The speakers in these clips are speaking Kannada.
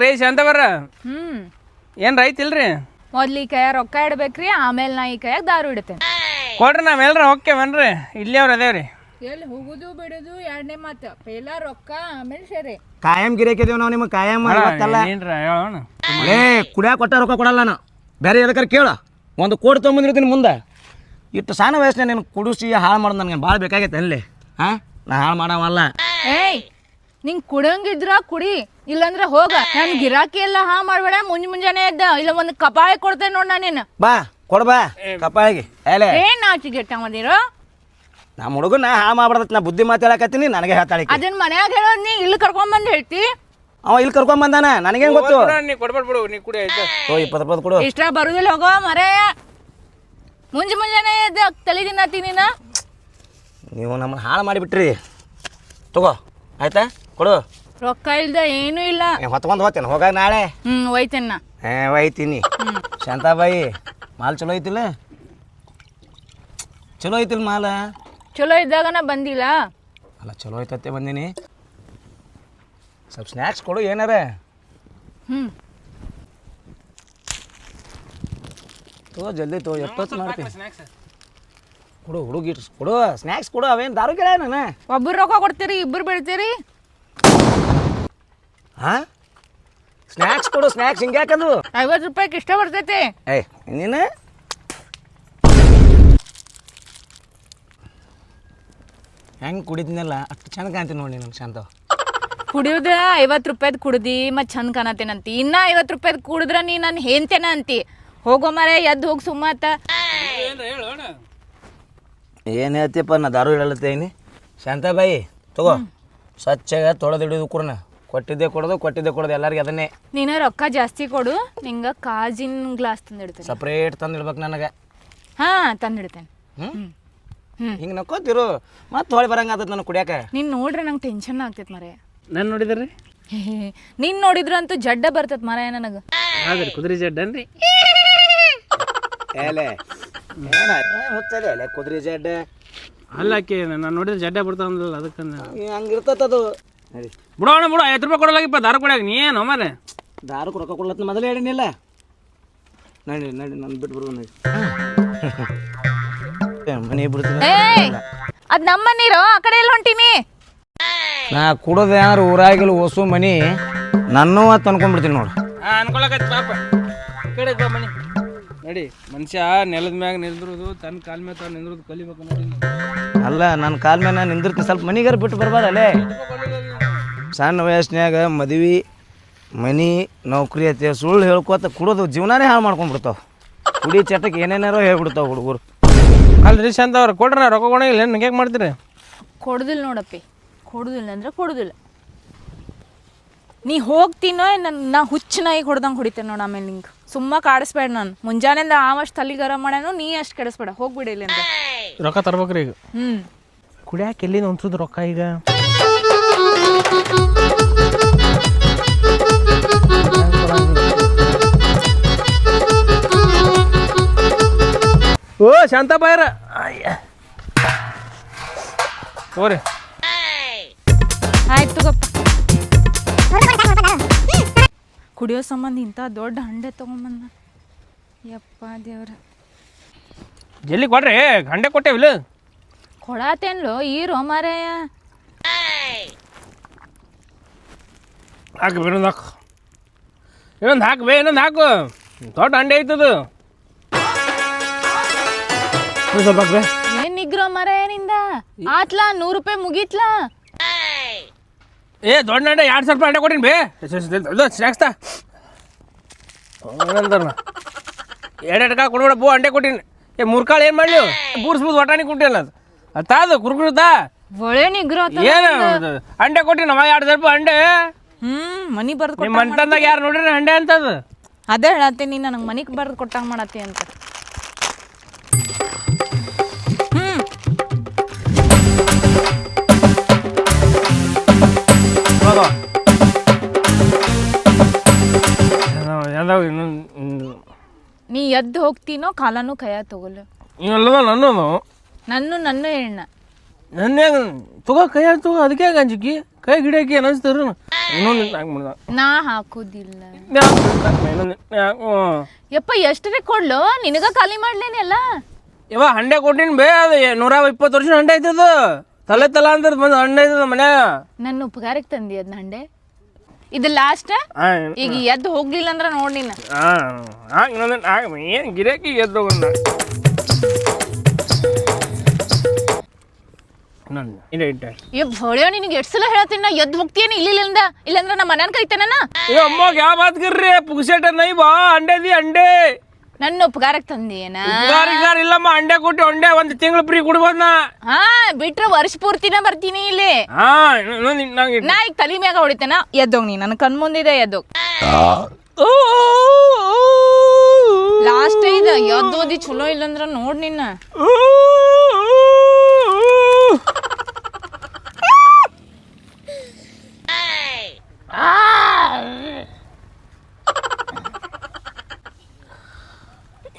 ಯಾಕ್ರಿ ಶಾಂತವರ ಹ್ಮ್. ಏನು ರೈತ ಇಲ್ರಿ? ಮೊದ್ಲು ಈ ಕೈಯಾಗ ರೊಕ್ಕ ಇಡ್ಬೇಕ್ರಿ ಆಮೇಲೆ ನಾ ಈ ಕೈಯಾಗ ದಾರು ಇಡ್ತೇನೆ. ಕೊಡ್ರಿ ನಾವೆಲ್ಲರ ಹೋಗ್ತೇವನ್ರಿ ಇಲ್ಲಿ ಅವ್ರು ಅದೇವ್ರಿ. ಎಲ್ಲಿ ಹೋಗುದು ಬಿಡುದು ಎರಡನೇ ಮಾತು. ಪೇಲ ರೊಕ್ಕ ಆಮೇಲೆ ಸರಿ. ಕಾಯಂ ಗಿರಾಕಿದೇವ್ ನಾವು ನಿಮ್ಗೆ ಕಾಯಂ ಇವತ್ತಲ್ಲ. ಏನ್ರ ಹೇಳೋಣ? ಲೇ ಕುಡಿಯಾಕ ಕೊಟ್ಟ ರೊಕ್ಕ ಕೊಡಲ್ಲ ನಾನು ಬೇರೆ ಎದಕ್ಕಾರ ಕೇಳ. ಒಂದು ಕೋಟಿ ತೊಗೊಂಬಂದಿರ್ತೀನಿ ಮುಂದೆ. ಇಟ್ಟು ಸಣ್ಣ ವಯಸ್ಸಿನ ನೀನು ಕುಡಿಸಿ ಹಾಳು ಮಾಡೋದು ನನಗೆ ಭಾಳ ಬೇಕಾಗೈತೆ ಅಲ್ಲಿ. ಹಾಂ? ನಾ ಹಾಳು ಮಾಡವಲ್ಲ. ಏಯ್ ನಿಂಗ್ ಕುಡಂಗಿದ್ರ ಕುಡಿ ಇಲ್ಲಂದ್ರೆ ಹೋಗ. ನನ್ ಗಿರಾಕಿ ಎಲ್ಲ ಹಾ ಮಾಡ್ಬೇಡ ಮುಂಜ್ ಮುಂಜಾನೆ ಇದ್ದ ಇಲ್ಲ ಒಂದು ಕಪಾಯ ಕೊಡ್ತೇನೆ ನೋಡ್ ನಾನೇನು. ಬಾ ಕೊಡ್ ಬಾ ಏಲೇ ಏನು ಏನ್ ನಾಚಿಗೆಟ್ಟ ಮದಿರೋ ನಮ್ಮ ಹುಡುಗನ ಹಾ ಮಾಡ್ಬಾರ್ದತ್ ನಾ ಬುದ್ಧಿ ಮಾತಾಡಕತ್ತೀನಿ ನನಗೆ ಹೇಳ್ತಾಳೆ ಈಕಿ. ಅದನ್ನ ಮನ್ಯಾಗ ಹೇಳೋದ್ ನೀ ಇಲ್ಲಿ ಕರ್ಕೊಂಡ್ ಬಂದ್ ಹೇಳ್ತಿ? ಅವ ಇಲ್ಲಿ ಕರ್ಕೊಂಡ್ ಬಂದಾನ ನನಗೇನು ಗೊತ್ತು? ನೀ ಕೊಡ್ಬೇಡ ಬಿಡು ನೀ ಕುಡಿ ಆಯ್ತು? ಓ ಇಪ್ಪತ್ತು ರೂಪಾಯಿ ಕೊಡು. ಇಷ್ಟ ಬರುದಿಲ್ಲ ಹೋಗೋ ಮರೆ. ಮುಂಜ್ ಮುಂಜಾನೆ ಇದ್ದ ತಲೆ ದಿನ ನೀನ? ನೀವು ನಮ್ಮನ್ನ ಹಾಳು ಮಾಡಿಬಿಟ್ರಿ. ತಗೋ ಆಯ್ತಾ? ಕೊಡು. ರೊಕ್ಕ ಇಲ್ದ ಏನೂ ಇಲ್ಲ. ಹೊತ್ಕೊಂಡು ಹೋಗ್ತೇನೆ. ಹೋಗಾಗ ನಾಳೆ? ಹ್ಮ್ ನಾ. ಹೇ ಒಯ್ತೀನಿ ಶಾಂತಾಬಾಯಿ ಮಾಲ್ ಚಲೋ ಐತಿಲ್ಲ? ಚಲೋ ಐತಿಲ್ಲ ಮಾಲ? ಚಲೋ ಇದ್ದಾಗನ ಬಂದಿಲ್ಲ. ಅಲ್ಲ ಚಲೋ ಐತತ್ತೆ ಬಂದೀನಿ. ಸ್ವಲ್ಪ ಸ್ನ್ಯಾಕ್ಸ್ ಕೊಡು ಏನಾರ? ಹ್ಮ್. ತೋ ಜಲ್ದಿ ತಗೋ ಎಪ್ಪತ್ತು ಮಾಡ್ತೀನಿ ಕೊಡು ಹುಡುಗಿ ಕೊಡು ಸ್ನ್ಯಾಕ್ಸ್ ಕೊಡು ಅವೇನು ದಾರು ಕೇಳ ನಾನು? ಒಬ್ಬರು ರೊಕ್ಕ ಕೊಡ್ತೀರಿ ಇಬ್ಬರು ಬೀಳ್ತೀರಿ? ಹಾಂ? ಸ್ನ್ಯಾಕ್ಸ್ ಕೊಡು ಸ್ನ್ಯಾಕ್ಸ್ ಹಿಂಗ್ಯಾಕದು ಐವತ್ತು ರೂಪಾಯಿಗೆ ಇಷ್ಟ ಬರ್ತೈತಿ. ಏಯ್ ನೀನು ಹೆಂಗೆ ಕುಡಿದ್ನಲ್ಲ? ಅಷ್ಟು ಚಂದ ಕಾಣ್ತೀನಿ ನೋಡಿ ನಮ್ಗೆ ಶಾಂತ. ಕುಡಿಯೋದ ಐವತ್ತು ರೂಪಾಯ್ದು ಕುಡ್ದಿ ಮತ್ತು ಚಂದ ಕಾಣತ್ತೇನಂತಿ. ಇನ್ನ ಐವತ್ತು ರೂಪಾಯ್ದು ಕುಡಿದ್ರ ನೀ ನಾನು ಹೇಂತೇನ ಅಂತಿ. ಹೋಗೋ ಮರೆ ಎದ್ದು ಹೋಗಿ ಸುಮ್ಮತ್ತ ಏನು ಹೇಳ್ತೀಯಪ್ಪ ನಾ ದಾರು ಹೇಳತ್ತೇನಿ ಶಾಂತಾಬಾಯಿ ತಗೋ. ಸ್ವಚ್ಛಗ ತೊಳೆದಿಡೋದು ಕುರ್ನ ಕೊಟ್ಟಿದ್ದೆ ಕೊಡೋದು ಕೊಟ್ಟಿದ್ದೆ ಕೊಡೋದು ಎಲ್ಲರಿಗೆ ಅದನ್ನೇ. ನೀನ ರೊಕ್ಕ ಜಾಸ್ತಿ ಕೊಡು ನಿಂಗ ಕಾಜಿನ ಗ್ಲಾಸ್ ತಂದಿಡ್ತೀನಿ. ಸಪ್ರೇಟ್ ತಂದಿಡ್ಬೇಕು ನನಗೆ. ಹಾ ತಂದಿಡ್ತೇನೆ. ಹ್ಞೂ ಹ್ಮ್. ಹಿಂಗೆ ನಕ್ಕೋತಿರು. ಮತ್ತೆ ಹೊಳೆ ಬರಂಗ ಆತದ ನನಗೆ ಕುಡಿಯಾಕ. ನೀನ್ ನೋಡ್ರೆ ನಂಗೆ ಟೆನ್ಷನ್ ಆಗ್ತೈತೆ ಮರೆ ನಾನು ನೋಡಿದ್ರಿ ನೀನ್ ನೋಡಿದ್ರಂತೂ ಜಡ್ಡ ಬರ್ತೈತೆ ಮರ ನನಗೆ. ಹೌದ್ರಿ ಕುದುರೆ ಜಡ್ಡನ್ರಿ? ಏಲೆ ಹೊತ್ತದೆ ಎಲೆ ಕುದುರೆ ಜಡ್ಡ? ಅಲ್ಲಕ್ಕೆ ನಾನು ನೋಡಿದ್ರೆ ಜಡ್ಡ ಬಿಡ್ತಾವಲ್ಲ ಅದಕ್ಕೆ ಹಂಗಿರ್ತದ ಅದು. ಬಿಡೋಣ ಬಿಡು ಐವತ್ತು ರೂಪಾಯಿ ಕೊಡಲಾಗಿಪ್ಪ ದಾರ ಕೊಡ್ಯಾಕ ನೀ ಏನು ಮಾರೆ. ದಾರು ರೊಕ್ಕ ಕೊಡ್ಲತ್ತ ಮೊದಲೇ ಹೇಳಿನಿಲ್ಲ. ನಡಿ ನಡಿ ನಾನು ಬಿಟ್ಟು ನಡಿ. ಏ, ಮನೆ ಬಿಡ್ತೀನಿ. ಅದ್ ನಮ್ಮ ನೀರು ಆ ಕಡೆ ಎಲ್ಲ ಹೊಂಟೀನಿ. ನಾ ಕುಡೋದು ಏನಾರು ಊರಾಗಿಲ್ಲ ಹೊಸು ಮನಿ ನನ್ನೂ ಅಂತ ಅನ್ಕೊಂಡ್ಬಿಡ್ತೀನಿ ನೋಡು. ಅನ್ಕೊಳಕತ್ತಿ ಪಾಪ. ಕಡೆ ಬಾ ಮನಿ. ನಡಿ ಮನುಷ್ಯ ನೆಲದ ಮ್ಯಾಗ ನಿಂದ್ರದು ತನ್ನ ಕಾಲ್ ಮ್ಯಾಗ ತಾನು ನಿಂದ್ರದು ಕಲಿಬೇಕು ನೋಡಿ ಅಲ್ಲ ನನ್ನ ಕಾಲ್ ಮೇಲೆ ನಾನು ನಿಂದಿರ್ತೀನಿ ಸ್ವಲ್ಪ ಮನಿಗಾರ ಬಿಟ್ಟು ಬರ್ಬಾರಲ್ಲೇ ಸಣ್ಣ ವಯಸ್ಸಿನಾಗ ಮದ್ವಿ ಮನಿ ನೌಕರಿ ಐತೆ ಸುಳ್ಳು ಹೇಳ್ಕೊತ ಕುಡೋದು ಜೀವನಾನೇ ಹಾಳು ಮಾಡ್ಕೊಂಡ್ಬಿಡ್ತಾವೆ. ಕುಡಿ ಚಟಕ್ಕೆ ಏನೇನಾರೋ ಹೇಳ್ಬಿಡ್ತಾವ ಹುಡುಗರು. ಅಲ್ರಿ ಶಾಂತ ಅವ್ರು ಕೊಡ್ರಿ ನಾ ರೊಕ್ಕ ಕೊಡಂಗಿಲ್ಲ ಏನು ಹೆಂಗೆ ಮಾಡ್ತೀರಿ? ಕೊಡುದಿಲ್ಲ ನೋಡಪ್ಪಿ ಕೊಡುದಿಲ್ಲ ಅಂದ್ರೆ ಕೊಡುದಿಲ್ಲ. ನೀ ಹೋಗ್ತೀನೋ ನನ್ನ ನಾ ಹುಚ್ಚ ಹೊಡೆದಂಗೆ ಹೊಡ್ದಂಗೆ ಹೊಡಿತೇನೆ ನೋಡಿ ಆಮೇಲೆ ನಿಂಗೆ. ಸುಮ್ಮ ಕಾಡಿಸ್ಬೇಡ ನಾನು. ಮುಂಜಾನೆಯಿಂದ ಆಮಷ್ಟು ತಲೆ ಗರಂ ಮಾಡ್ಯಾನು ನೀ ಅಷ್ಟು ಕೆಡಿಸ್ಬೇಡ. ಹೋಗ್ಬಿಡಿ ಇಲ್ಲಿಂದ ರೊಕ್ಕ ತರ್ಬೇಕ್ರಿ ಈಗ. ಹ್ಞೂ ಕುಡಿಯಾಕೆ ಎಲ್ಲಿ ಅನ್ಸುದು ರೊಕ್ಕ ಈಗ? ಓ ಶಾಂತ ಬಾಯ್ರ. ರೀ ಆಯ್ತು ತಗೋಪ್ಪ ಕುಡಿಯೋ ಸಂಬಂಧ ಇಂಥ ದೊಡ್ಡ ಹಂಡೆ ತೊಗೊಂಬಂದ. ಯಪ್ಪ ದೇವ್ರ. ಜಲ್ದಿ ಕೊಡ್ರಿ? ಗಂಡೆ ಕೊಟ್ಟೇವಿಲ್ಲ ಕೊಡಾತೇನ್ಲೋ? ಈ ಹಾಕು ಇನ್ನೊಂದು ಹಾಕು. ಇನ್ನೊಂದು ಹಾಕು ಬೇ ಇನ್ನೊಂದು ಹಾಕು. ದೊಡ್ಡ ಹಂಡೆ ಐತದು. ಸ್ವಲ್ಪ ಹಾಕ್ಬೇ ಏನ್ ನಿಗ್ರೋ ಮರ ಏನಿಂದ ಆತ್ಲಾ? ನೂರು ರೂಪಾಯಿ ಮುಗೀತ್ಲಾ? ಏ ದೊಡ್ಡ ಅಂಡ ಎರಡು ಸಾವಿರ ರೂಪಾಯಿ ಅಂಡೆ ಕೊಟ್ಟಿನಿ ಬೇ. ಸ್ನ್ಯಾಕ್ಸ್ ತಾ ಏನಂತಾರ ಎರಡು ಕಾಳು ಕೊಡ್ಬೇಡ ಬೋ ಅಂಡೆ ಕೊಟ್ಟಿನಿ. ಏ ಮುರ್ಕಾಳು ಕಾಳು ಏನು ಮಾಡಲಿ ಬೂರ್ಸ್ಬೂದ್ ಒಟಾಣಿ ಕೊಟ್ಟಿಲ್ಲ ಅದು ಅದು ತಾದು ಕುರ್ಕುರುತಾ ಒಳ್ಳೆ ನಿಗ್ರೋ ಆತ. ಏನು ಅಂಡೆ ಕೊಟ್ಟಿನಿ ನಮ್ಮ ಎರಡು ಸಾವಿರ ರೂಪಾಯಿ ಅಂಡೆ. ಹ್ಮ್ ಮನಿ ಬರ್ದು ನಿಮ್ಮ ತಂದಾಗ ಯಾರು ನೋಡ್ರಿ ಅಂಡೆ ಅಂತದು. ಅದೇ ಹೇಳತ್ತೀನಿ ನನಗೆ ಮನಿಗೆ ಬರ್ದು ಕೊಟ್ಟಂಗೆ ಮಾಡತ್ತಿ ಅಂತ. ಇನ್ನೊಂದು ನೀ ಎದ್ದು ಹೋಗ್ತೀನೋ ಕಾಲನು ಕೈಯ ತಗೊಲ್ಲ ಇವೆಲ್ಲದ ನನ್ನದು? ನನ್ನ ನನ್ನ ಹೆಣ್ಣ. ನನ್ನ ತಗೋ ಕೈಯ ತಗೋ ಅದಕ್ಕೆ ಗಂಜಿಕ್ಕಿ ಕೈ ಗಿಡಕ್ಕೆ ಇನ್ನೊಂದು ನಾಲ್ಕು ಮಾಡ್ದ ನಾ ಹಾಕೋದಿಲ್ಲ. ಯಪ್ಪ ಎಷ್ಟರೇ ಕೊಡ್ಲು? ನಿನಗ ಖಾಲಿ ಮಾಡ್ಲೇನೆ ಅಲ್ಲ? ಇವ ಹಂಡೆ ಕೊಟ್ಟಿನ ಬೇ ಅದು ನೂರ ಇಪ್ಪತ್ತು ವರ್ಷ ಹಂಡೆ ಐತದ ತಲೆ ತಲಾ ಅಂದ್ರೆ ಬಂದು ಅಣ್ಣ ಇದ್ದ ಮನೆ? ನನ್ನ ಉಪಕಾರಕ್ಕೆ ತಂದಿ ಅದ್ ನಂಡೆ ಇದು ಲಾಸ್ಟ್ ಈಗ ಎದ್ದು ಹೋಗ್ಲಿಲ್ಲ ಅಂದ್ರೆ ನೋಡ್ ನೀನು. ಏನು ಗಿರಾಕಿ ಎದ್ದು ಇವ್ ಹೊಳ್ಯೋ ನಿನಗೆ ಎಷ್ಟು ಸಲ ಹೇಳ್ತೀನಿ ನಾ? ಎದ್ದು ಹೋಗ್ತೀನಿ ಇಲ್ಲಿಲ್ಲಿಂದ ಇಲ್ಲಂದ್ರೆ ನಮ್ಮ ಮನೆಯನ್ ಏ ಅಮ್ಮ ಯಾವ ಬಾತ್ ಕರ್ರಿ. ಪುಗ್ಸೆಟ ನೈ ಬಾ ಅಂಡೆ ದಿ ಅಂಡೆ ನನ್ನ ಉಪಕಾರಕ್ಕೆ ತಂದಿ ಏನ ಉಪಕಾರ ಇಲ್ಲಮ್ಮ ಅಂಡೆ ಕೊಟ್ಟು ಅಂಡೆ ಒಂದು ತಿಂಗಳು ಫ್ರೀ ಕುಡ್ಬೋದ ನಾ ಹಾ ಬಿಟ್ರೆ ವರ್ಷ ಪೂರ್ತಿನ ಬರ್ತೀನಿ ಇಲ್ಲಿ. ಹಾ ನಂಗೆ ನಾ ಈಗ ತಲೆ ಮ್ಯಾಗ ಹೊಡಿತೇನ? ಎದ್ದೋಗ್ ನೀ ನನ್ನ ಕಣ್ ಮುಂದಿದೆ ಎದ್ದೋಗ್. ಲಾಸ್ಟ್ ಇದ ಎದ್ದೋದಿ ಚಲೋ ಇಲ್ಲಂದ್ರ ನೋಡ್ ನಿನ್ನ.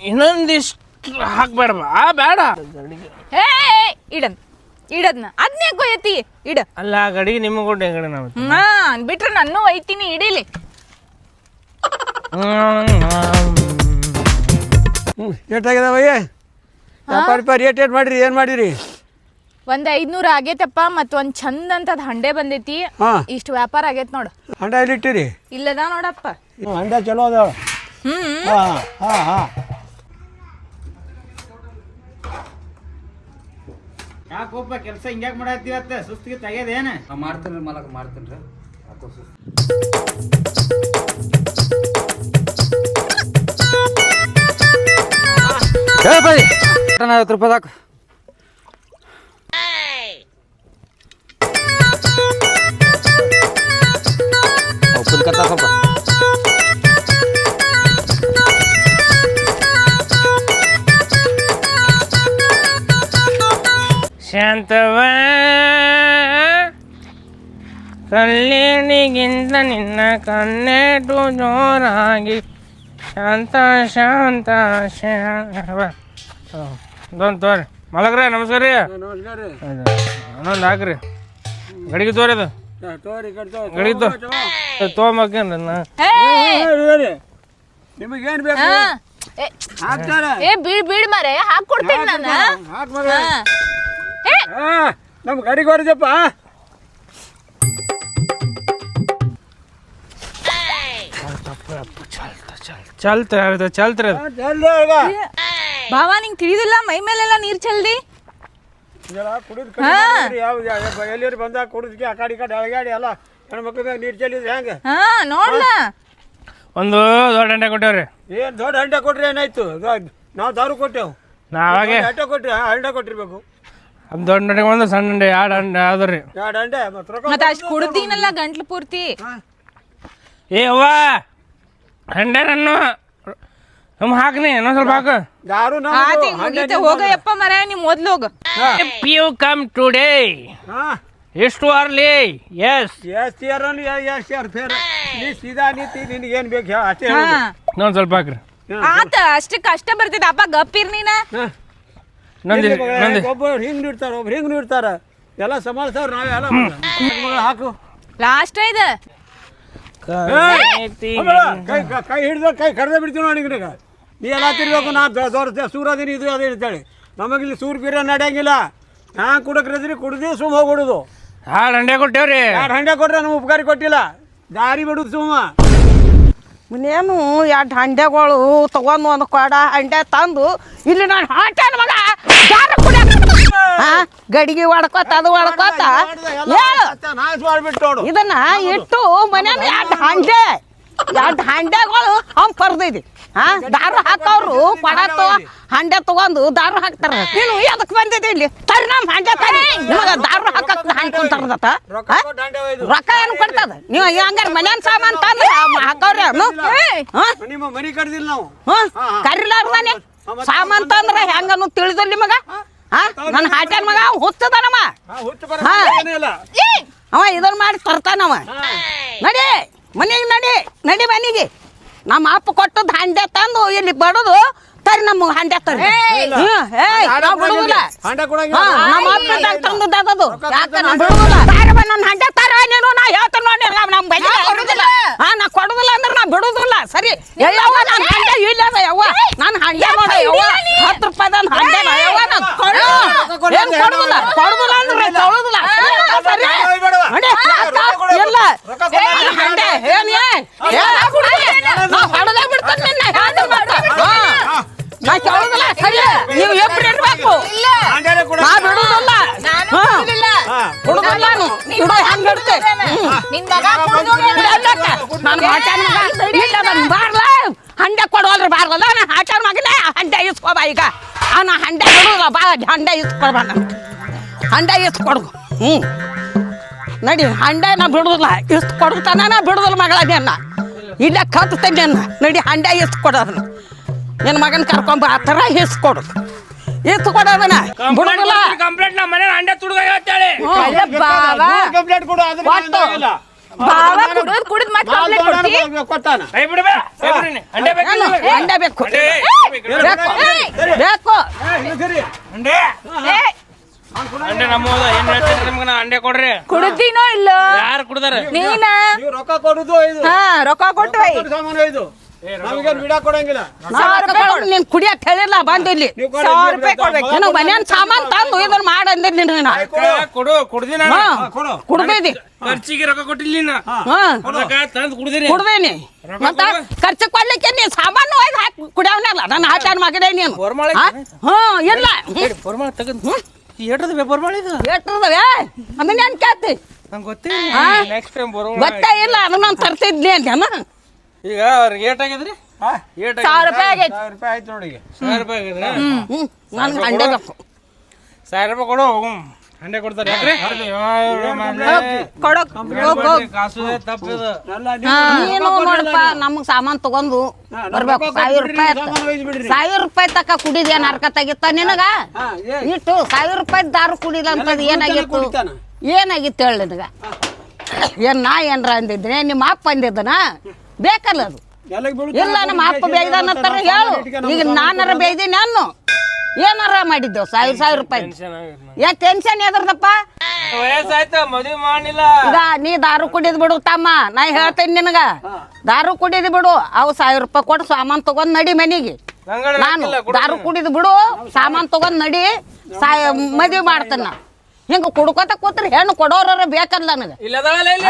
ಇನ್ನೊಂದಿಷ್ಟು ಹಾಕ್ಬೇಡ ಆ ಬೇಡ. ಹೇ ಇಡನ್. ಇಡದ್ನ. ಅದ್ನೇ ಕೊಯ್ಯತಿ ಎತ್ತಿ ಇಡ. ಅಲ್ಲ ಗಡಿ ಗಡಿಗೆ ನಿಮಗೆ ಕೊಟ್ಟೆ ಈ ಕಡೆ ನಾವು ಹಾ ಬಿಟ್ರೆ ನಾನು ಒಯ್ತೀನಿ ಇಡೀಲಿ. ಹ್ಞೂ ಅಯ್ಯ ವ್ಯಾಪಾರ ರೇಟ್ ಏಟ್ ಮಾಡಿರಿ ಏನು ಮಾಡಿರಿ? ಒಂದ್ ಐದ್ನೂರ ಆಗೇತಪ್ಪ ಮತ್ ಒಂದ್ ಚಂದ ಅಂತದ್ ಹಂಡೆ ಬಂದೈತಿ. ಹಾಂ. ಇಷ್ಟು ವ್ಯಾಪಾರ ಆಗೇತ್ ನೋಡು. ಹಂಡ ಎಲ್ಲಿಟ್ಟಿರಿ ಇಲ್ಲದ ನೋಡಪ್ಪ. ಹಂಡ ಚಲೋ ಅದಾವ. ಹ್ಮ್. ಹಾಂ ಹಾಂ ಹಾಂ. ಯಾಕೋಪ್ಪ ಕೆಲಸ ಹಿಂಗ್ಯಾಕ್ ಮಾಡತ್ತೀವತ್ತ ಸುಸ್ತಿಗೆ ತೆಗ್ಯದೇನ ಮಾಡ್ತೀನಿ ಮಲಕ ಮಾಡ್ತೀನಿ ರೀ. ಯಾಕೋ ಸುಸ್ತು ಬೈ ಐವತ್ತು ರೂಪಾಯಿದಾಗ ಉಪ್ಪಿನಕತ್ತ ಸ್ವಲ್ಪ. ಶಾಂತವ. ಕಲ್ಯಾಣಿಗಿಂತ ನಿನ್ನ ಕನ್ನೆಟು ಜೋರಾಗಿ. ಶಾಂತ ಶಾಂತ ಶಾಂತವ. ತೋರಿ. ಮಲಗ್ರ ನಮಸ್ಕಾರ ರೀ. ಹನ್ನೊಂದು ಹಾಕ್ರಿ. ಗಡಿಗೆ ತೋರಿ ಅದು. ತೋರಿ ಗಡಿಗೆ ತೋ. ಹೇ! ನಿಮಗೇನು ಬೇಕು? ಏ, ಹಾಕ್ತಾರ. ಏ ಬೀಳ್ ಬೀಳ್ ಮರೆ ಹಾಕೊಡ್ತೇನೆ ನಾನು. ಹಾಕ್. ಏ ಹಾಂ. ನಮ್ಮ ಗಾಡಿಗೆ ಹೊರದಪ್ಪ ಚಲ್ತ್ರಿ ಅದು ಚಲ್ತ್ರಿ ಭಾವ ನಿಂಗೆ ತಿಳಿದಿಲ್ಲ? ಮೈ ಮೇಲೆಲ್ಲ ನೀರ್ ಚಲ್ದಿ? ಎಲ್ಲಿಯರು ಬಂದಾಗ ಕುಡಿದ್ಕೆ ಆ ಕಡೆ ಈ ಕಡೆ ಅಳಗಾಡಿ ಎಲ್ಲ ಹೆಣ್ಮಕ್ಳ ನೀರು ಚೆಲ್ಲಿದ್ರೆ ಹೆಂಗೆ? ಹಾ ನೋಡ್ಲ. ಒಂದು ದೊಡ್ಡ ಅಂಡೆ ಕೊಟ್ಟೇವ್ರಿ. ಏನು ದೊಡ್ಡ ಹಂಡೆ ಕೊಟ್ರೆ ಏನಾಯ್ತು? ನಾವು ದಾರು ಕೊಟ್ಟೆವು. ನಾವಾಗೆ ಹಂಡೆ ಕೊಟ್ರಿ ಹಂಡೆ ಕೊಟ್ಟಿರ್ಬೇಕು. ಅದು ದೊಡ್ಡ ಅಂಡೆ ಒಂದು ಸಣ್ಣ ಅಂಡೆ ಎರಡು ಅಂಡೆ ಆದ್ರಿ ಎರಡು ಹಂಡೆ? ಮತ್ತೆ ರೊಕ್ಕ ಮತ್ತ ಅಷ್ಟ್ ಕುಡ್ದೀನಲ್ಲ ಗಂಟ್ಲು ಪೂರ್ತಿ. ಏ ಅವ್ವ ಹಂಡೆ ನನ್ನ ಹಮ್ ಹಾಕ್ನಿ ಇನ್ನೊಂದ್ ಸ್ವಲ್ಪ ಹಾಕು. ದಾರು ಆತಿ ಮುಗೀತೆ ಹೋಗಯಪ್ಪ ಮರ ನೀ ಮೊದ್ಲು ಹೋಗ. ಇಫ್ ಯು ಕಮ್ ಟುಡೇ ಹಾಂ. ಎಷ್ಟು ಅರ್ಲಿ? ಎಸ್ ಎಷ್ಟು ಇಯರ್ ಅಲ್ಲಿ ಎಷ್ಟು ಇಯರ್ ಫೇರ್ ನೀ ಸೀದಾ ನೀತಿ ನಿನಗೆ ಏನು ಬೇಕು ಹೇಳ ಅಷ್ಟೇ ಹಾ. ಹೇಳು ಇನ್ನೊಂದ್ ಸ್ವಲ್ಪ ಹಾಕ್ರಿ. ಆತ ಅಷ್ಟಕ್ಕೆ ಕಷ್ಟ ಬರ್ತೈತಿ ಅಪ್ಪ ಗಪ್ಪಿರ್ ನೀನ? ಹಾಂ. ಇನ್ನೊಂದು ಒಬ್ಬರು ಹಿಂಗೆ ನೀಡ್ತಾರೆ ಒಬ್ರು ಹಿಂಗೆ ನೀಡ್ತಾರೆ. ಎಲ್ಲ ಸಮಾಳ್ಸವ್ರು ನಾವೆಲ್ಲ ಮಗಳು ಹಾಕು. ಲಾಸ್ಟ್ ಇದು? ಕೈ ಕೈ- ಹಿಡ್ದು ಕೈ ಕಡ್ದೆ ಬಿಡ್ತೀವಿ ನೋಡಿ ನಿನಗ. ನೀ ಎಲ್ಲ ತಿರ್ಬೇಕು ನಾ ದೊಡ್ಡ ಸೂರದಿನ ಇದು ಅದೇ ನಮಗೆ ನಮಗಿಲ್ಲಿ ಸೂರ್ ಬೀರ ನಡೆಯಂಗಿಲ್ಲ. ನಾ ಕುಡಕ್ರದ್ರಿ ಕುಡ್ದು ಸುಮ್ ಹೋಗ್ಬಿಡುದು. ಹಾಳು ಅಂಡೆ ಕೊಟ್ಟೇವ್ರಿ. ಯಾರು ಹಂಡೆ ಕೊಟ್ರೆ ನಮ್ಗೆ ಉಪಕಾರಿ ಕೊಟ್ಟಿಲ್ಲ. ದಾರಿ ಬಿಡುದು ಸುಮ್ಮ. ಮುನ್ನೇನು ಎರಡು ಹಂಡೆಗಳು ತಗೊಂಡು ಒಂದು ಕೊಡ ಹಂಡೆ ತಂದು ಇಲ್ಲಿ ನಾನು ಕುಡಿಯಾಕ ಹಾ ಗಡಿಗೆ ಹೊಡ್ಕೋತ ಅದು ಹೊಡ್ಕೋತ ಹೇಳು. ನೋಡು. ಇದನ್ನ ಇಟ್ಟು ಮನ್ಯಾಗ ಎರಡು ಹಂಡೆ ಎರಡು ಹಂಡೆಗಳು ಅವ್ನು ಪರ್ದೈತಿ ಹಾ ದಾರು ಹಾಕವ್ರು ಪಡ ಹಂಡೆ ತಗೊಂಡು ದಾರು ಹಾಕ್ತಾರ. ನೀನು ಅದಕ್ಕೆ ಬಂದಿದೆ ಇಲ್ಲಿ? ತರಿ ನಮ್ಮ ಹಂಡೆ ತರಿ ನಿಮಗ ದಾರು ಹಾಕಕ್ ಹಾಕೊಂತಾರದತ್ತ ರೊಕ್ಕ ಏನು ಕೊಡ್ತದ? ನೀವು ಹಂಗಾರ ಮನ್ಯಾನ ಸಾಮಾನ್ ತಂದ್ರೆ ಹಾಕವ್ರಿ ಅವನು ಹಾ? ಕರಿಲಾರ್ದಾನೆ ಸಾಮಾನ್ ತಂದ್ರ ಹೆಂಗನು ತಿಳಿದಿಲ್ಲ ಮಗ ಹಾ? ನನ್ನ ಹಾಟ್ಯಾನ ಮಗ ಅವ ಹುಚ್ಚದನವ ಹಾ, ಹುಚ್ಚು ಬರ ಏನಿಲ್ಲ ಅವ ಇದನ್ನ ಮಾಡಿ ತರ್ತಾನವ ನಡಿ ಮನೆಗೆ ನಡಿ ನಡಿ ಮನೆಗೆ. ನಮ್ಮ ಅಪ್ಪ ಕೊಟ್ಟದ್ದು ಹಂಡೆ ತಂದು ಇಲ್ಲಿ ಬಡದು ತರಿ ನಮ್ಮ ಹಂಡೆ ತರಿ ನಮ್ಮ ಅಪ್ಪನ ತಂದದ್ದು ಯಾಕೆ ನಾ ತಾರವ ನನ್ನ ಹಂಡೆ ತಾರ ನೀನು ನಾ ಹೇಳ್ತೇನೆ ನೋಡಿ ನಮ್ಮ ನಮ್ ಬೈಲಿ ಕೊಡುದಿಲ್ಲ. ಹಾ ನಾ ಕೊಡುದಿಲ್ಲ ಅಂದ್ರೆ ನಾ ಬಿಡುದಿಲ್ಲ. ಸರಿ. ಎಲ್ಲವ ನನ್ನ ಹಂಡೆ ಇಲ್ಲ ಅದ ಯವ್ವ. ನನ್ನ ಹಂಡೆ ನೋಡ ಯವ್ವ. ಹತ್ತು ರೂಪಾಯಿ ನನ್ನ ಹಂಡೆ ಯವ್ವ ನಾನು ಏನ್ ಕೊಡುದಿಲ್ಲ? ಕೊಡುದಿಲ್ಲ ಅಂದ್ರೆ ಕೊಡುದಿಲ್ಲ ಸರಿ, ಇಲ್ಲ. ಹಂಡೆ ಏನ್ ಏ? ನಾ ಹೊಡೆದೇ ಬಿಡ್ತೇನೆ ನಿನ್ನ. ಹೇಳ್ದೆ. ನಾ ಕೇಳುದಿಲ್ಲ ಸರಿ ನೀವು ಇಬ್ರು ಇರ್ಬೇಕು. ಹಂಡೆನೇ ಕೊಡ ನಾ ಬಿಡುದಿಲ್ಲ ಹಾ. ಬಿಡುದಿಲ್ಲ ನಾನು. ಬಿಡು ಹೆಂಗ್ ಆಚಾರ ಮಗ ಇಲ್ಲ. ನಾನು ಬಾರ್ಲ? ಹಂಡೆ ಕೊಡೋಲ್ರಿ ಬಾರ್ಲಲ್ಲ ನಾನು ಆಚಾರ ಮಗನೇ ಹಂಡೆ ಬಾ ಈಗ. ಅವನ ಹಂಡೆ ಕೊಡೋಲ್ಲ ಬಾ ಹಂಡೆ ಇಸ್ಕೊಡ್ಬ ನಾನು ಹಂಡೆ ಇಸ್ಕೊಡು ಹ್ಞೂ ನಡಿ ಹಂಡೆ ನಾ ಬಿಡುದಿಲ್ಲ ಇಷ್ಟು ಕೊಡ್ತಾನ ನಾ ಬಿಡುದಿಲ್ಲ ಮಗಳ ಅನ್ನ ಇಲ್ಲೇ ಕತ್ತೇನೆ ನಡಿ ಹಂಡೆ ಇಷ್ಟು ಕೊಡೋದನ್ನ ನಿನ್ನ ಮಗನ ಕರ್ಕೊಂಬ ಆ ಥರ ಇಸ್ಕೊಡು ಇಷ್ಟು ಕೊಡೋದನ್ನ ಬಿಡುದಿಲ್ಲ. ಕಂಪ್ಲೇಂಟ್ ನಮ್ಮ ಮನೆ ಅಂಡೆ ತುಡುಗ ಹೇಳ್ತಾಳೆ. ಅಲ್ಲ ಬಾವ. ಕಂಪ್ಲೇಂಟ್ ಕೊಡು ಅದ್ರ ಒಟ್ಟು. ಬಾವ ಕುಡಿದ್ ಕುಡಿದ್ ಮತ್ತೆ ಕಂಪ್ಲೇಂಟ್ ಕೊಡ್ತಿ? ಕೊಟ್ಟಾನ. ಕೈ ಬಿಡ್ಬೇ ಕೈ ಬಿಡ್ರಿ ಅಂಡೆ ಬೇಕು ಏನು? ನಿನಗೆ? ಹಂಡೆ ಬೇಕು. ಅಂಡೆ ಬೇಕು. ಬೇಕು. ಅಂಡೆ ಅಂಡೆ ನಮ್ಮದ ಏನ್ ಹೇಳ್ತೀರಿ ನಿಮ್ಗೆ? ನಾ ಅಂಡೆ ಕೊಡ್ರಿ. ಕುಡ್ದಿನೋ ಇಲ್ಲ? ಯಾರು ಕುಡ್ದಾರ? ನೀನ? ನೀವು ರೊಕ್ಕ ಕೊಡುದು ಇದು. ಹಾ ರೊಕ್ಕ ಕೊಟ್ಟು ಒಯ್. ದೊಡ್ಡ ಸಾಮಾನು ಇದು. ನಮಗೆ ಬಿಡ ಕೊಡಂಗಿಲ್ಲ. ನೀನ್ ಕುಡಿಯಕ್ ಹೇಳಿಲ್ಲ ಬಂದು ಇಲ್ಲಿ. ನೀವು ಕೊಡಿ, ಸಾವಿರ ನೀವು ರೂಪಾಯಿ ಕೊಡ್ಬೇಕು. ನೀನು ಮನ್ಯಾನ್ ಸಾಮಾನ್ ತಂದು ಇದನ್ನ ಮಾಡಂದಿರ್ ನಿನ್ನ ಕೊಡು. ಕುಡ್ದಿನ ಹಾ ಕೊಡು. ಕುಡ್ದಿದಿ ಖರ್ಚಿಗೆ ರೊಕ್ಕ ಕೊಟ್ಟಿಲ್ಲ ನೀನು. ಹಾ ಅದಕ್ಕ ತಂದು ಕುಡ್ದಿರಿ ಕುಡ್ದೇನಿ ಮತ್ತ ಖರ್ಚು ಕೊಡ್ಲಿಕ್ಕೆ ನೀ ಸಾಮಾನು ಒಯ್ದು ಹಾಕಿ ಕುಡಿಯವನಲ್ಲ ನನ್ನ ಆಚಾರ ಮಗನೇ ನೀನು. ಬೋರ್ಮಾಳ ಹಾ? ಇಲ್ಲ ಬೋರ್ಮಾಳ ತೆಗೆದು. ಏಟದ ಬೋರ್ಮಾಳ ಇದು? ಎಟ್ಟದವೆ ಅದನ್ನ ಏನ್ ಕೇಳ್ತಿ? ನಂಗೆ ಗೊತ್ತಿಲ್ಲ ಹಾ? ನೆಕ್ಸ್ಟ್ ಟೈಮ್ ಬೋರ್ಮಾಳ ಗೊತ್ತೇ ಇಲ್ಲ. ಅದನ್ನ ನಾನು ತರ್ತಿದ್ನಿ ಅಂತೇನ ಈಗ ಅವ್ರಿಗೆ ಏಟ್ ಆಗಿದ್ರಿ? ಹಾ? ಏಟ್ ಸಾವಿರ ರೂಪಾಯಿ ಆಗೈತಿ. ಸಾವಿರ ರೂಪಾಯಿ ಆಯ್ತು ನೋಡಿ ಈಗ. ಸಾವಿರ ರೂಪಾಯಿ ಆಗಿದ್ರೆ? ಹ್ಞೂ ನನ್ಗೆ ಹಂಡೆ ಬೇಕು ಸಾವಿರ ರೂಪಾಯಿ ಕೊಡು. ಹೋಗು ಹಂಡೆ ಕೊಡ್ತಾರೆ. ಯಾಕ್ರಿ? ಕೊಡಕ್ ಹೋಗ್ ಹೋಗ್ ಕಾಸು ತಪ್ಪಿದ ನೀನು ನೋಡಪ್ಪ ನಮಗ್ ಸಾಮಾನ್ ತಗೊಂಡು ಬರ್ಬೇಕು. ಸಾವಿರ ರೂಪಾಯಿ. ಸಾವಿರ ರೂಪಾಯಿ ತಕ ಕುಡಿದ ಅರ್ಕ ತೆಗಿತ್ತ ನಿನಗ? ಹಾ, ಏ- ಇಟ್ಟು ಸಾವಿರ ರೂಪಾಯಿ ದಾರು ಕುಡಿದ ಅಂತದ್ ಎಲ್ಲ ಏನಾಗಿತ್ತು? ಕುಡಿತಾನ. ಏನಾಗಿತ್ತು ಹೇಳ ನಿನಗ? ಏನ್ ನಾ ಏನ್ರ ಅಂದಿದ್ದೆ? ನಿಮ್ಮ ಅಪ್ಪ ಅಂದಿದ್ದನ? ಬೇಕಲ್ಲ ಅದು. ಇಲ್ಲ ನಮ್ಮ ಅಪ್ಪ ಬೇಯ್ದಾನ ಅಂತಾರ ಹೇಳು. ಈಗ ನಾನಾರ ಬೇಯ್ದೀನಿ ನಾನು ಏನಾರ ಮಾಡಿದ್ದೆವು ಸಾವಿರ ಸಾವಿರ ರೂಪಾಯಿ. ಯಾ ಟೆನ್ಷನ್ ಎದ್ರದಪ್ಪ? ಈಗ ನೀ ದಾರು ಕುಡಿದ್ ಬಿಡು ತಮ್ಮ. ನಾ ಹೇಳ್ತೇನೆ ನಿನಗ. ದಾರು ಕುಡಿದ್ ಬಿಡು. ಅವು ಸಾವಿರ ರೂಪಾಯಿ ಕೊಟ್ಟು ಸಾಮಾನ್ ತಗೊಂಡ್ ನಡಿ ಮನಿಗೆ. ನಾನು. ದಾರು ಕುಡಿದ್ ಬಿಡು ಸಾಮಾನ್ ತಗೊಂಡ್ ನಡಿ. ಸಾಯ ಮದ್ವಿ ಮಾಡ್ತೇನೆ ನಾ. ಹಿಂಗ ಕುಡ್ಕೋತ ಕೂತ್ರ ಹೆಣ್ಣು ಕೊಡೋರ ಬೇಕಲ್ಲ ನನಗೆ. ಇಲ್ಲ.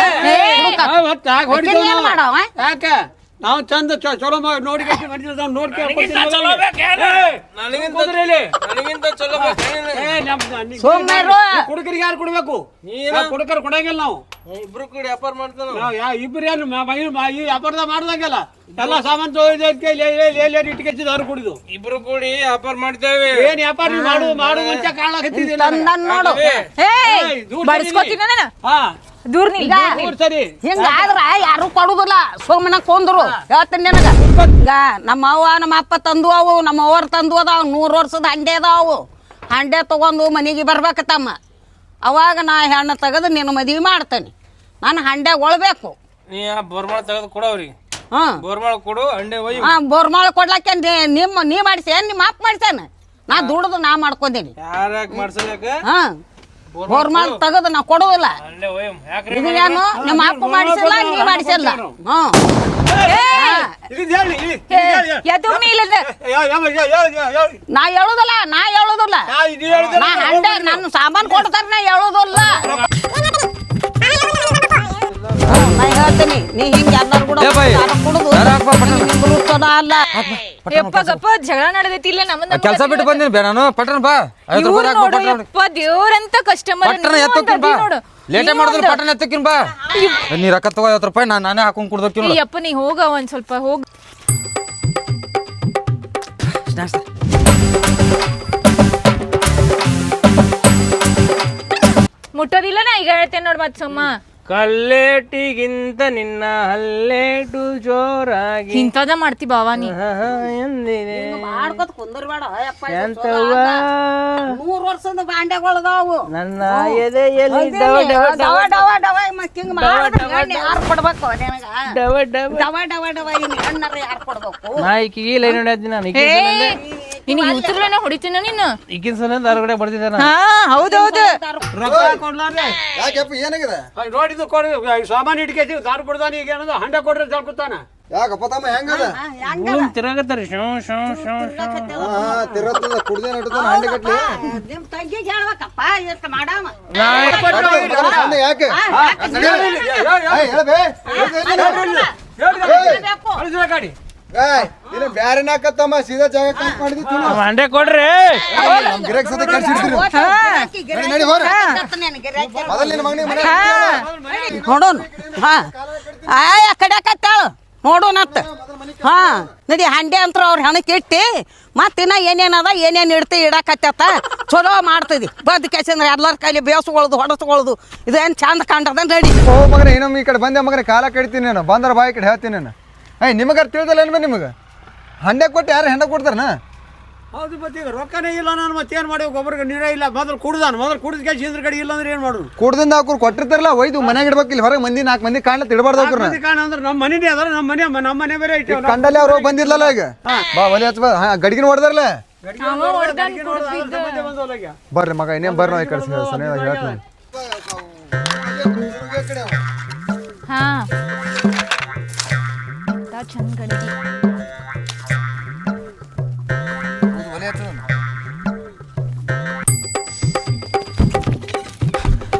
ಇಲ್ಲಿ ಆ, ಮತ್ತೆ ಯಾಕ್ ಹೊಡಿತೀವಿ ಏನ್ ನಾವು? ಮಾಡವ? ಯಾಕೆ? ನಾವು ಚಂದ ಚ- ಚಲೋ ಮಾಡಿ ನೋಡಿ. ಹುಡುಗರಿಗೆ ನಾವು? ಸೋಮ್ಯಾರು ಕುಡುಕರಿಗೆ ಯಾರು ಕೊಡ್ಬೇಕು? ಕುಡುಕರು ಕೊಡಂಗಿಲ್ಲ ನಾವು. ಇಬ್ರು ಕೂಡಿ ವ್ಯಾಪಾರ ಮಾಡ್ತಾನ ನಾವು ಯಾ ಇಬ್ರು ಏನು ಮ- ಮ- ಮ- ಈ ವ್ಯಾಪಾರದ ಮಾಡ್ದಂಗೆಲ್ಲ. ಎಲ್ಲ ಸಾಮಾನು ತೊಗೊಳ್ಳಿ ಇಟ್ಕೆಚ್ಚಿದ ಅವ್ರು ಕುಡಿದು ಇಬ್ರು ಕೂಡಿ ವ್ಯಾಪಾರ ಮಾಡ್ತೇವೆ. ಏನ್ ವ್ಯಾಪಾರ ಮಾಡು ಮಾಡು ಮುಂಚೆ ಕಾಣಕತ್ತಿದ್ದಿಲ್ಲ ನೋಡು. ಹಾ. ದೂರ ಮೂರ್ ಸರಿ. ಹಿಂಗಾದ್ರ ಯಾರು ಕೊಡುದಿಲ್ಲ. ಸೋಮನ ಕೊಂದ್ರು. ಹೇಳ್ತೀನಿ ನಿನಗ. ಈಗ ನಮ್ಮ ಅವ್ವ ನಮ್ಮ ಅಪ್ಪ ತಂದು ಅವು ನಮ್ಮ ಅವ್ರ ತಂದು ಅದಾವ. ನೂರು ವರ್ಷದ ಹಂಡೆ ಅದಾವು. ಹಂಡೆ ತಗೊಂಡು ಮನೆಗೆ ಬರ್ಬೇಕು ತಮ್ಮ. ಅವಾಗ ನಾ ಹೆಣ್ಣು ತೆಗೆದು ನೀನು ಮದುವೆ ಮಾಡ್ತೇನೆ. ನಾನು ಹಂಡೆ ಒಳ್ಬೇಕು. ನೀ ಆ ಬೋರ್ಮಾಳ ತೆಗೆದು ಕೊಡು ಅವ್ರಿಗೆ. ಹಾಂ. ಬೋರ್ಮಾಳ ಕೊಡು ಅಂಡೆ ಒಯ್ಯು. ಹಾಂ ಬೋರ್ಮಾಳ ಕೊಡ್ಲಕ್ಕೆ ನೀ- ನಿಮ್ಮ ನೀ ಮಾಡಿಸಿ ನಿಮ್ಮ ಅಪ್ಪ ಮಾಡ್ಸೇನ ನಾ ದುಡ್ದು ನಾ ಮಾಡ್ಕೊಂಡೇನಿ. ಯಾರ್ಯಾಕ್ ಹಾಂ. ಬೋರ್ಮಾಳ ತೆಗೆದು. ನಾ ಕೊಡೋದಿಲ್ಲ. ಇದು ಏನು ನಿಮ್ಮ ಅಪ್ಪ ಮಾಡಿಸಿಲ್ಲ ನೀ ಮಾಡಿಸಿಲ್ಲ. ಹ್ಞೂ. ಇದು ಹೇಳಿ ಇದು- ಇದು ಹೇಳಿ. ಎದ್ದು ಇಲ್ಲದ ಯಾ- ಯಾ- ಯಾ- ಯಾ- ಯಾ- ಯಾ- ನಾ ಹೇಳೋದಲ್ಲ ನಾ ಹೇಳುದಿಲ್ಲ. ನಾ ಹಂಡೆ ನನ್ನ ಸಾಮಾನು ಕೊಡ್ತಾರ ನಾ ಹೇಳುದಿಲ್ಲ. ನಾ ಹೇಳ್ತೀನಿ ನೀ ಹಿಂಗ ಎಲ್ಲಾರು ಕೂಡ ಕುಡುದು ನಿಂಗೂ ಚಲೋ ಅಲ್ಲ ಯಪ್ಪ ಗಪ್ಪ ಜಗಳ ನಡೆದೈತಿ ಇಲ್ಲ ನಮ್ಮನ್ನ ಕೆಲಸ ಬಿಟ್ಟು ಬಂದಿನಿ ಬೇ ನಾನು. ಪಟ್ಟಣ ಬಾ. ಐವತ್ತು ಇವ್ರು ರೂಪಾಯಿ ಹಾಕ್ಬಾ ನೋಡು ಪಟ್ನ ಯಪ್ಪ ದೇವ್ರಂತ ಕಸ್ಟಮರ್ ಪಟ್ಟಣ ಎತ್ತಕ್ಕಿನ್ ಬಾ. ಲೇಟೇ ಮಾಡಿದ್ರೆ ಪಟ್ಟಣ ಎತ್ತಕ್ಕಿನ್ ಬಾ. ನೀ ರೊಕ್ಕ ತಗೋ ಐವತ್ತು ರೂಪಾಯಿ ನಾನು ನಾನೇ ಹಾಕೊಂಡ್ ಕುಡ್ದಕ್ಕಿನ ಯಪ್ಪ ನೀ ಹೋಗ ಒಂದ್ ಸ್ವಲ್ಪ ಹೋಗ್. ಮುಟ್ಟೋದಿಲ್ಲ ನಾ ಈಗ ಹೇಳ್ತೇನೆ ನೋಡ್ ಮತ್ ಸುಮ್ಮ ಕಲ್ಲೇಟಿಗಿಂತ ನಿನ್ನ ಹಲ್ಲೇಟು ಜೋರಾಗಿ. ಇಂಥದ ಮಾಡ್ತಿ ಬಾವ ನೀ. ಎಂದಿದೆ. ಮಾಡ್ಕೊತ ಕುಂದರ್ಬೇಡ ಯಪ್ಪ ಇದು ಎಂತವ್ವ? ನೂರ್ ವರ್ಷದ ಬಾಂಡೆಗಳದಾವು. ನನ್ನ ಎದೆಯಲ್ಲಿ ಡವ ಡವ ಡವ. ಡವ ಡವ ಮತ್ತ್ ಹಿಂಗ್ ಮಾಡಿದ್ರೆ ಯಾರ್ ಕೊಡ್ಬೇಕು ನಿನಗ? ಡವ ಡವ. ಡವ ಡವ ಡವ ಇನ್ ಹೆಣ್ಣರ ಯಾರ್ ಕೊಡ್ಬೇಕು? ನಾ ಈಕಿಗೆ ಲೈನ್ ಹೊಡ್ಯಾತೀನಿ ನಾನು. ನಿನಗೆ ಉತ್ತರನ ಹೊಡಿತೀನ ನೀನು? ಈಗಿನ ಸಲ ಹೊರಗಡೆ ಬರ್ತಿದ್ದಾನ ಹೌದು ಹಾ ಹೌದೌದು. ರೊಕ್ಕ ಕೊಡ್ಲಾರ್ದೆ ಯಾಕೆಪ್ಪ ಏನಾಗಿದೆ? ಕೊಡಿ. ಸಾಮಾನು ಇಟ್ಕೇತೀವಿ ದಾರು ಕೊಡ್ದಾನ ಈಗ ಏನದ? ಹಂಡ ಕೊಡ್ರಿ ತಳ್ಕೊತಾನ ಯಾಕಪ್ಪ ತಮ್ಮ ಹೆಂಗದ? ಭೂಮಿ ತಿರುಗತ್ತಾರ ಶೋ ಶೋ ಹಂಡೆ ನಿಮ್ ತಂಗಿಗೆ ಹೇಳ್ಬೇಕಪ್ಪ ಎಷ್ಟು ಮಾಡಾಮ ಯಾಕೆ? ಗಾಡಿ. ಸೀದಾ ಜಾಗ ಕಟ್ ಕೊಡ್ರಿ. ನಮ್ ಗಿರಾಕ್ ಸದ ಕಳ್ಸಿಡ್ತೀರಿ ನಡಿ, ನಡಿ, ಮೊದಲ ಮೊದಲು ನಿನ್ನ ಮಗನಿಗೆ ಮನೆ ನೋಡೋಣ. ಹಾ. ಆಯ್ ನೋಡೋಣತ್ತ ಹಾ. ನಡಿ ಹಂಡೆ ಅಂತ ಅವ್ರ ಹೆಣಕ್ಕೆ ಇಟ್ಟಿ ಮತ್ತಿನ್ನ ಏನೇನದ ಏನೇನು ಇಡ್ತಿ ಇಡಾಕತ್ತ ಚಲೋ ಮಾಡ್ತಿದ್ವಿ ಬದ್ ಕೆಸಂದ್ರೆ ಎಲ್ಲರ ಕೈಲಿ ಬೇಸ್ಗೊಳ್ದು ಹೊಡಸ್ಗೊಳ್ದು. ಇದೇನು ಚಂದ ಕಂಡದ ನಡಿ. ಓ ಮಗನೇ ಇನ್ನೊಮ್ಮೆ ಈ ಕಡೆ ಬಂದೆ ಮಗನ ಕಾಲ ಕಡಿತೀನಿ ನಾನು. ಬಂದ್ರ ಬಾಯಿ ಕಡೆ ಹೇಳ್ತೀನಿ ನಾನು. ಏಯ್ ನಿಮಗಾರ ತಿಳಿದಲ್ಲ ಏನು ನಿಮಗೆ? ಹಂಡೆ ಕೊಟ್ಟು ಯಾರು ಹೆಂಡ ಕೊಡ್ತಾರನ? ಹೌದು ಮತ್ತೆ ಈಗ ರೊಕ್ಕನೇ ಇಲ್ಲ ನಾನು ಮತ್ತೆ ಏನು ಮಾಡಿ ಒಬ್ಬರಿಗೆ ನೀರೇ ಇಲ್ಲ. ಮೊದಲು ಕುಡ್ದಾನ. ಮೊದಲು ಕುಡಿದ ಕೆಲಸ ಇದ್ರ ಕಡೆ ಇಲ್ಲ ಅಂದ್ರೆ ಏನು ಮಾಡೋದು? ಕುಡ್ದಿಂದ ಅವ್ರು ಕೊಟ್ಟಿರ್ತಾರಲ್ಲ ಒಯ್ದು ಮನೆಗೆ ಇಡ್ಬೇಕು ಇಲ್ಲಿ ಹೊರಗೆ ಮಂದಿ ನಾಲ್ಕು ಮಂದಿ ಕಾಣ್ಲತ್ತ ಇಡಬಾರ್ದು ಮಂದಿ ಕಾಣ ಅಂದ್ರೆ ನಮ್ಮ ಮನೆನೇ ಅದ ನಮ್ಮ ಮನೆ ನಮ್ಮ ಮನೆ ಬೇರೆ ಇಟ್ಟು ಕಂಡಲ್ಲಿ ಅವ್ರು ಬಂದಿರ್ಲಲ್ಲ ಈಗ? ಬಾ ಒಲೆ ಹಚ್ಚ ಬಾ. ಹಾಂ ಗಡಿಗಿನ ಹೊಡೆದಾರಲ್ಲ ಬರ್ರಿ ಮಗ ಇನ್ನೇನು ಬರ್ರಿ ನಾವು ಈ ಕಡೆ ಸನೆ ಹೇಳ್ತೀನಿ. ಹಾ. ಎಂತ ಚಂದ ಗಡಿಗೆ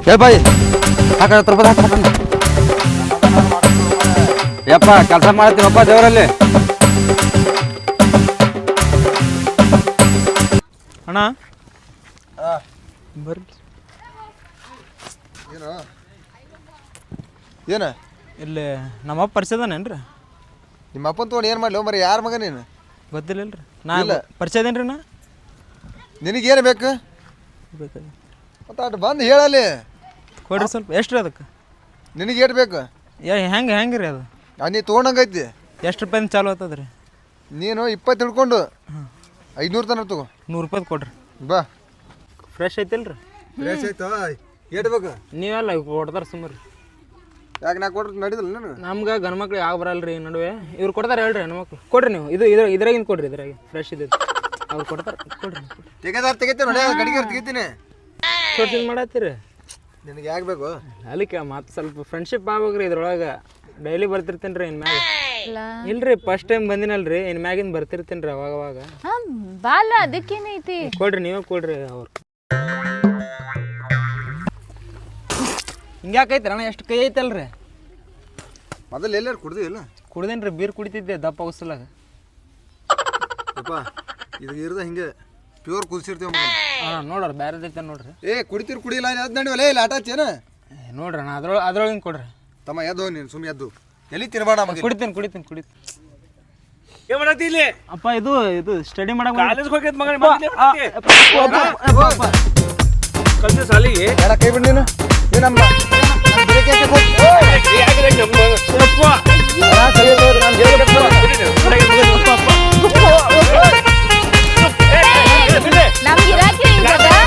ಏ ಬಾಯ್ ಹಾಕ ಹತ್ತು ರೂಪಾಯಿ ಹಾಕ ಹಾಕಣ್ಣ. ಯಪ್ಪ ಕೆಲಸ ಮಾಡ್ತೀನಪ್ಪ ದೇವರಲ್ಲಿ. ಅಣ್ಣ. ಬರ್ರಿ. ಏನು? ಇಲ್ಲಿ ನಮ್ಮಪ್ಪ ಪರಿಚಯದಾನೇನ್ರಿ ನಿಮ್ಮ ಅಪ್ಪನ ತೊಗೊಂಡು ಏನು ಮಾಡಲಿ? ಮರಿ ಯಾರ ಮಗ ನೀನು? ಗೊತ್ತಿಲ್ಲಲ್ರಿ. ನಾ ಇಲ್ಲ. ರೀ ನಾ? ನಿನಗೇನು ಬೇಕು? ಬೇಕಾದ್ರೆ ಮತ್ತೆ ಅಟ್ ಬಂದು ಹೇಳಲ್ಲಿ. ಕೊಡ್ರಿ ಸ್ವಲ್ಪ ಎಷ್ಟು ರೀ ಅದಕ್ಕೆ? ನಿನಗೆ ಏಟ್ ಬೇಕು? ಯಾ ಹೆಂಗೆ ಹೆಂಗೆ ರೀ ಅದು? ಆ, ನೀ ತೊಗೊಂಡಂಗೈತಿ. ಎಷ್ಟು ರೂಪಾಯಿಂದ ಚಾಲು ಆಗ್ತದೆ ರೀ ನೀನು ಇಪ್ಪತ್ತು ಹಿಡ್ಕೊಂಡು ಐದುನೂರು ತನಕ ತಗೋ. ನೂರು ರೂಪಾಯಿ ಕೊಡ್ರಿ. ಬಾ. ಫ್ರೆಶ್ ಐತಿಲ್ರಿ? ಫ್ರೆಶ್ ಆಯ್ತು? ಏಟ್ ಬೇಕು? ನೀವೆಲ್ಲ ಕೊಡ್ತಾರೆ ಸುಮ್ಮರಿ. ಯಾಕೆ ನಾ ಕೊಟ್ರೆ ನಡೀದಿಲ್ಲ ನನಗೆ? ನಮ್ಗೆ ಗಂಡು ಮಕ್ಳು ಯಾವ ಬರಲ್ರಿ ಈ ನಡುವೆ? ಇವ್ರು ಕೊಡ್ತಾರೆ ಹೇಳ್ರಿ ಹೆಣ್ಮಕ್ಳು ಕೊಡ್ರಿ ನೀವು. ಇದು ಇದ್ರ ಇದ್ರಾಗಿಂದ ಕೊಡ್ರಿ ಇದ್ರಾಗೆ. ಫ್ರೆಶ್ ಇದೆ ಅವ್ರು ಕೊಡ್ತಾರೆ. ಕೊಡ್ರಿ. ತೆಗೆದಾರ ತೆಗಿತೀನಿ ನೋಡಿ ಗಡಿಗೆ ತೆಗಿತೀನಿ. ಮಾಡತ್ತೀರಿ. ನಿನಗೆ ಯಾಕೆ ಬೇಕು? ಅದಕ್ಕೆ ಮತ್ತೆ ಸ್ವಲ್ಪ ಫ್ರೆಂಡ್ಶಿಪ್ ಆಗ್ಬೇಕ್ರಿ ಇದ್ರೊಳಗೆ. ಡೈಲಿ ಬರ್ತಿರ್ತೀನಿ ರೀ ಇನ್ನು ಮ್ಯಾಗ. ಇಲ್ರಿ ಫಸ್ಟ್ ಟೈಮ್ ಬಂದಿನಲ್ರಿ ಇನ್ ಮ್ಯಾಗಿಂದ ಬರ್ತಿರ್ತೀನಿ ರೀ ಅವಾಗ ಅವಾಗ ಹಾ ಬಾಲ ಅದಕ್ಕೇನೈತಿ? ಕೊಡ್ರಿ ನೀವೇ ಕೊಡ್ರಿ ಅವ್ರು. ಹಿಂಗ್ಯಾಕೈತಿ ಅಣ್ಣ ಎಷ್ಟು ಕೈ ಐತಲ್ರಿ? ಮೊದಲು ಎಲ್ಲಾರು ಕುಡ್ದಿಲ್ಲ ಕುಡ್ದೇನ್ರಿ ಬೀರ್ ಕುಡಿತಿದ್ದೆ ದಪ್ಪ ಉಸಲಾಗ. ಅಪ್ಪ ಇದು ಇರ್ದ ಹಿಂಗೆ ಪ್ಯೂರ್ ಕುದಿಸಿರ್ತೀವಿ ಹಾಂ ನೋಡ್ರಿ ಬ್ಯಾರೆದೈತೆ ನೋಡ್ರಿ. ಏ ಕುಡಿತೀರಿ ಕುಡಿಲ್ಲ ಅದು ನಡಿವಲ್ಲ ಇಲ್ಲ ಆಟ ಹಚ್ಚೇನ ನೋಡ್ರಿ ಅಣ್ಣ ಅದ್ರೊಳಗೆ ಹಿಂಗೆ ಕೊಡ್ರಿ. ತಮ್ಮ ಎದ್ದು ಹೋಗಿ ನೀನು ಸುಮ್ಮನೆ ಎದ್ದು. ಎಲ್ಲಿ ತಿರ್ಬೇಡ ಮಗ ಕುಡಿತೀನಿ ಕುಡಿತೀನಿ ಕುಡಿತೀನಿ. ಏನ್ ಮಾಡತ್ತಿ ಇಲ್ಲಿ? ಅಪ್ಪ ಇದು ಇದು ಸ್ಟಡಿ ಮಾಡಕ್ ಕಾಲೇಜ್ ಮಗನ ಸಾಲಿಗೆ ಯಾರ ಕೈ ಬಿಡ್ ನೀನು. ನೀನು ನಮ್ಮ ನಮ್ಮ ಗಿಡಕ್ಕೆ ಯಾಕೆ ಹೋಗ್- ಓಯ್! ಆ, ಸರಿ ಹೋಗ್ರಿ, ನಾನು ಹೇಳಿ ಕಟ್ಬಿಡು. ನಮ್ಗೆ ಇರಾಕಿ ಇಲ್ಲದ ನಿನ್ನ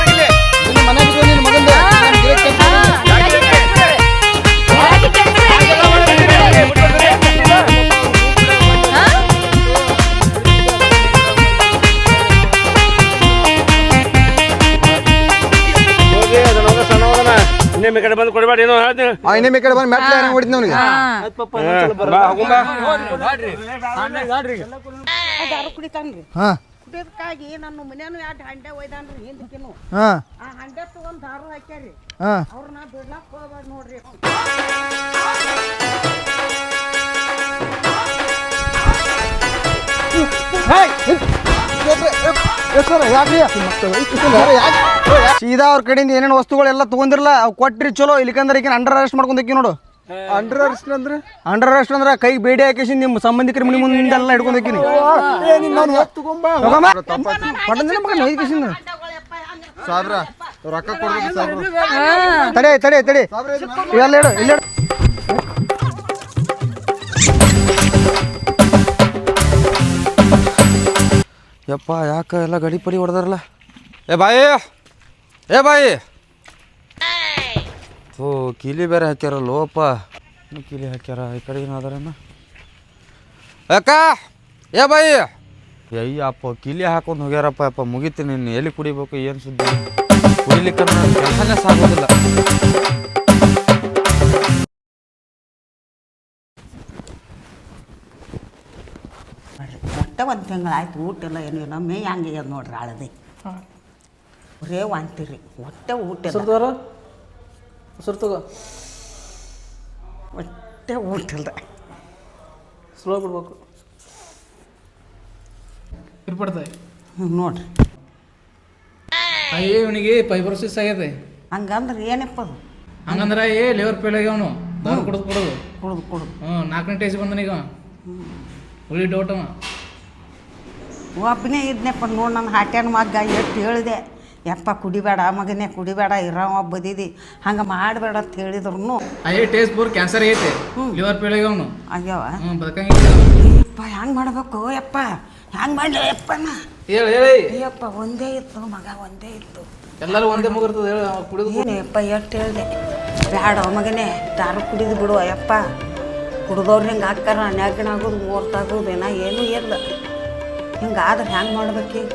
ಇನ್ನೇಮ್ ಈ ಕಡೆ ಬಂದು ಕೊಡಬೇಡ ಏನೋ ಹೇಳ್ತೀನಿ. ಆ, ಇನ್ನೊಮ್ಮೆ ಈ ಕಡೆ ಬಂದು ಮೆಟ್ಲ ಏನೋ ಹೊಡಿತೀನಿ ಅವನಿಗೆ ದಾರು ಕುಡಿತಾನ್ರಿ ಹಾಂ ಕುಡಿಯೋದಕ್ಕಾಗಿ ನನ್ನ ಮನ್ಯಾನು ಎರಡು ಹಂಡೆ ಒಯ್ದಾನ್ರಿ ಹಿಂದಕ್ಕಿನ್ನು. ಹಾ. ಆ ಹಂಡೆ ತಗೊಂಡ್ ದಾರು ಹಾಕ್ಯಾರಿ ಹಾಂ. ಅವ್ರನ್ನ ಬಿಡ್ಲಾಕ್ ಹೋಗ್ಬಾರ್ದು ನೋಡ್ರಿ ಸೀದಾ ಅವ್ರ ಕಡೆಯಿಂದ ಏನೇನು ವಸ್ತುಗಳೆಲ್ಲ ತಗೊಂಡಿರಲ್ಲ ಅವು ಕೊಟ್ರಿ ಚಲೋ. ಇಲ್ಲಿಕಂದ್ರೆ ಈಗ ಅಂಡರ್ ಅರೆಸ್ಟ್ ಮಾಡ್ಕೊಂಡಕ್ಕಿ ನೋಡು. ಅಂಡರ್ ಅರೆಸ್ಟ್ ಅಂದ್ರೆ? ಅಂಡರ್ ಅರೆಸ್ಟ್ ಅಂದ್ರೆ ಕೈ ಬೇಡಿ ಹಾಕಿಸಿ ನಿಮ್ಮ ಸಂಬಂಧಿಕರ ಮನೆ ಮುಂದೆಲ್ಲ ಹಿಡ್ಕೊಂಡಕ್ಕಿನಿ ಸಾವಿರ ರೊಕ್ಕ ಕೊಡ್ಬೇಕು ತಡೆ ತಡೆ ತಡೆ. ಇವೆಲ್ಲ ಹೇಳು ಇಲ್ಲ ಯಪ್ಪ, ಯಾಕೆ ಎಲ್ಲ ಗಡಿ ಪಡಿ ಹೊಡೆದಾರಲ್ಲ? ಏ ಬಾಯಿ! ಏ ಬಾಯಿ! ಓ ಕೀಲಿ ಬೇರೆ ಹಾಕ್ಯಾರ ಇನ್ನು ಕೀಲಿ ಹಾಕ್ಯಾರ, ಈ ಕಡೆ ಏನು ಅದಾರೇನ ಅಕ್ಕ, ಏ ಬಾಯಿ! ಅಯ್ಯಪ್ಪ ಕೀಲಿ ಹಾಕೊಂಡು ಹೋಗ್ಯಾರಪ್ಪ, ಅಪ್ಪ ಮುಗಿತೀನಿ ನೀನು ಎಲ್ಲಿ ಕುಡಿಬೇಕು, ಏನು ಸುದ್ದಿ? ಕುಡಿಲಿಕ್ಕೆ ಕೆಲಸನೇ ಸಾಗೋದಿಲ್ಲ. ಒಟ್ಟ ಒಂದು ತಿಂಗಳಾಯ್ತು ಊಟ ಇಲ್ಲ ಏನು ಇಲ್ಲ ಮೇ ಹಂಗೆ ನೋಡ್ರಿ ಹಳದಿ ಬರೇ ವಾಂತಿರಿ ಒಟ್ಟೆ ಊಟ ಇಲ್ಲ. ತೋರ ಹೆಸರು ತಗೋ. ಒಟ್ಟೆ ಊಟ ಇಲ್ಲ. ಸ್ಲೋ ಬಿಡ್ಬೇಕು. ಇರ್ಪಡ್ತಾಯಿ. ಹ್ಞೂ ನೋಡ್ರಿ. ಅಯ್ಯೇ ಇವನಿಗೆ ಫೈಬ್ರೋಸಿಸ್ ಆಗ್ಯದೆ. ಹಂಗಂದ್ರೆ ಏನಪ್ಪ ಅದು? ಹಂಗಂದ್ರೆ ಏ ಲಿವರ್ ಫೇಲ್ ಆಗ್ಯಾವನು ಅವನು. ಕುಡ್ದು ಕೊಡೋದು. ಕುಡ್ದು ಕುಡ್ದು. ಹ್ಞೂ ನಾಲ್ಕನೇ ಟೇಸ್ ಬಂದನೀಗ ಹುಳಿ ಡೌಟ್ ಅವ. ಒಬ್ಬನೇ ಇದ್ನಪ್ಪ ನೋಡಿ ನನ್ನ ಹಾಟ್ಯಾನ ಮಗ್ಗ ಎಷ್ಟು ಹೇಳಿದೆ. ಯಪ್ಪ ಕುಡಿಬೇಡ ಮಗನೇ ಕುಡಿಬೇಡ ಇರೋ ಬದಿದಿ. ಹಂಗೆ ಮಾಡಬೇಡ ಅಂತ ಹೇಳಿದ್ರು ಅಯ್ಯೇ ಟೇಸ್ಟ್ ಪೂರ್ ಕ್ಯಾನ್ಸರ್ ಐತೆ. ಲಿವರ್ ಫೇಲ್ ಆಗ್ಯಾವನು ಬದುಕಂಗಿಲ್ಲ ಯಪ್ಪ ಹೆಂಗೆ ಮಾಡ್ಬೇಕು ಯಪ್ಪ? ಹೆಂಗೆ ಮಾಡಲಿ ಯಪ್ಪ ನಾ ಹೇಳಿ ಹೇಳಿ. ಅಯ್ಯಪ್ಪ ಒಂದೇ ಇತ್ತು ಮಗ ಒಂದೇ ಇತ್ತು. ಎಲ್ಲರೂ ಒಂದೇ ಮುಗಿರ್ತದೆ ಹೇಳಿ ಯಪ್ಪ ಕುಡಿದು ಏನಪ್ಪ ಎಷ್ಟು ಹೇಳಿದೆ? ಬೇಡ ಮಗನೇ ದಾರು ಕುಡಿದು ಬಿಡು ಯಪ್ಪ. ಕುಡ್ದವ್ರು ಹಿಂಗೆ ಹಾಕ್ತಾರ ನೆಗಣ ಆಗೋದು ಮೂರ್ತಾಗೋದು ದಿನ ಏನೂ ಇಲ್ಲ. ಹಿಂಗಾದ್ರೆ ಹೆಂಗೆ ಮಾಡ್ಬೇಕೀಗ?